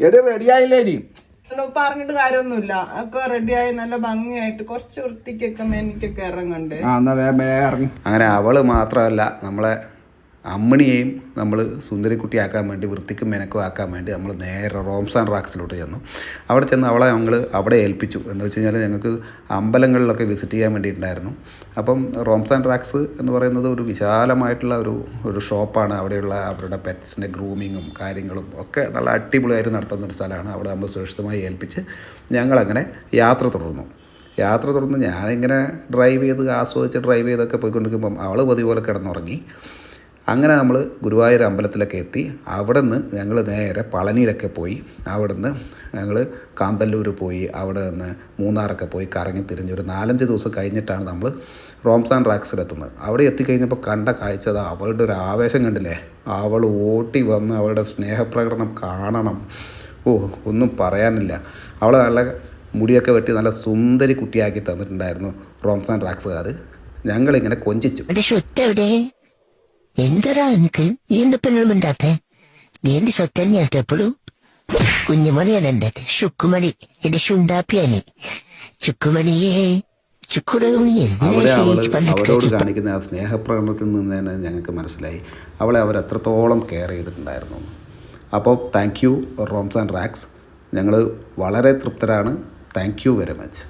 എടി റെഡിയായില്ലേ ഇനി? പറഞ്ഞിട്ട് കാര്യമൊന്നുമില്ല. ഒക്കെ റെഡിയായി നല്ല ഭംഗിയായിട്ട് കുറച്ച് വൃത്തിക്കൊക്കെ എനിക്കൊക്കെ ഇറങ്ങണ്ടേ. ആ എന്നാ വേ വേ ഇറങ്ങി. അങ്ങനെ അവൾ മാത്രമല്ല നമ്മളെ അമ്മിണിയെയും നമ്മൾ സുന്ദരിക്കുട്ടിയാക്കാൻ വേണ്ടി വൃത്തിക്കും മെനക്കും ആക്കാൻ വേണ്ടി നമ്മൾ നേരെ റോംസ് ആൻഡ് റാക്സിലോട്ട് ചെന്നു. അവിടെ ചെന്ന് അവളെ ഞങ്ങൾ അവിടെ ഏൽപ്പിച്ചു. എന്ന് വെച്ച് കഴിഞ്ഞാൽ ഞങ്ങൾക്ക് അമ്പലങ്ങളിലൊക്കെ വിസിറ്റ് ചെയ്യാൻ വേണ്ടിയിട്ടുണ്ടായിരുന്നു. അപ്പം റോംസ് ആൻഡ് റാക്സ് എന്ന് പറയുന്നത് ഒരു വിശാലമായിട്ടുള്ള ഒരു ഒരു ഷോപ്പാണ്. അവിടെയുള്ള അവരുടെ പെറ്റ്സിന്റെ ഗ്രൂമിങ്ങും കാര്യങ്ങളും ഒക്കെ നല്ല അടിപൊളിയായിട്ട് നടത്തുന്ന ഒരു സ്ഥലമാണ്. അവിടെ നമ്മൾ സുരക്ഷിതമായി ഏൽപ്പിച്ച് ഞങ്ങളങ്ങനെ യാത്ര തുടർന്നു. യാത്ര തുടർന്ന് ഞാനിങ്ങനെ ഡ്രൈവ് ചെയ്ത് ആസ്വദിച്ച് ഡ്രൈവ് ചെയ്തൊക്കെ പോയിക്കൊണ്ടിരിക്കുമ്പം അവൾ പതിപോലെ കിടന്നുറങ്ങി. അങ്ങനെ നമ്മൾ ഗുരുവായൂർ അമ്പലത്തിലൊക്കെ എത്തി. അവിടെ നിന്ന് ഞങ്ങൾ നേരെ പളനിയിലൊക്കെ പോയി. അവിടെ നിന്ന് ഞങ്ങൾ കാന്തല്ലൂർ പോയി. അവിടെ നിന്ന് മൂന്നാറൊക്കെ പോയി കറങ്ങി തിരിഞ്ഞ് ഒരു നാലഞ്ച് ദിവസം കഴിഞ്ഞിട്ടാണ് നമ്മൾ റോംസാൻ റാക്സിലെത്തുന്നത് അവിടെ എത്തിക്കഴിഞ്ഞപ്പോൾ കണ്ട കാഴ്ച അത് അവളുടെ ഒരു ആവേശം കണ്ടില്ലേ? അവൾ ഓട്ടി വന്ന് അവളുടെ സ്നേഹപ്രകടനം കാണണം. ഓ ഒന്നും പറയാനില്ല. അവൾ നല്ല മുടിയൊക്കെ വെട്ടി നല്ല സുന്ദരി കുട്ടിയാക്കി തന്നിട്ടുണ്ടായിരുന്നു റോംസാൻ റാക്സുകാർ. ഞങ്ങളിങ്ങനെ കൊഞ്ചിച്ചു. എന്തരാ എനിക്ക്? ഈ എന്ത് പെണ്ണുണ്ടാത്തെ നീ എന്റെ സ്വത്തന്നെയാട്ടോ എപ്പോഴും. കുഞ്ഞുമണിയാണ് എന്റെ ശുക്കുമണി എന്റെ ശുണ്ടാപ്പിയാണ് ചുക്കുമണിയേ. അവൾ അവരോട് കാണിക്കുന്ന ആ സ്നേഹപ്രകടനത്തിൽ നിന്ന് തന്നെ ഞങ്ങൾക്ക് മനസ്സിലായി. അവളെ അവർ എത്രത്തോളം കെയർ ചെയ്തിട്ടുണ്ടായിരുന്നു. അപ്പോൾ thank you rooms and racks ഞങ്ങൾ വളരെ തൃപ്തരാണ്. Thank you very much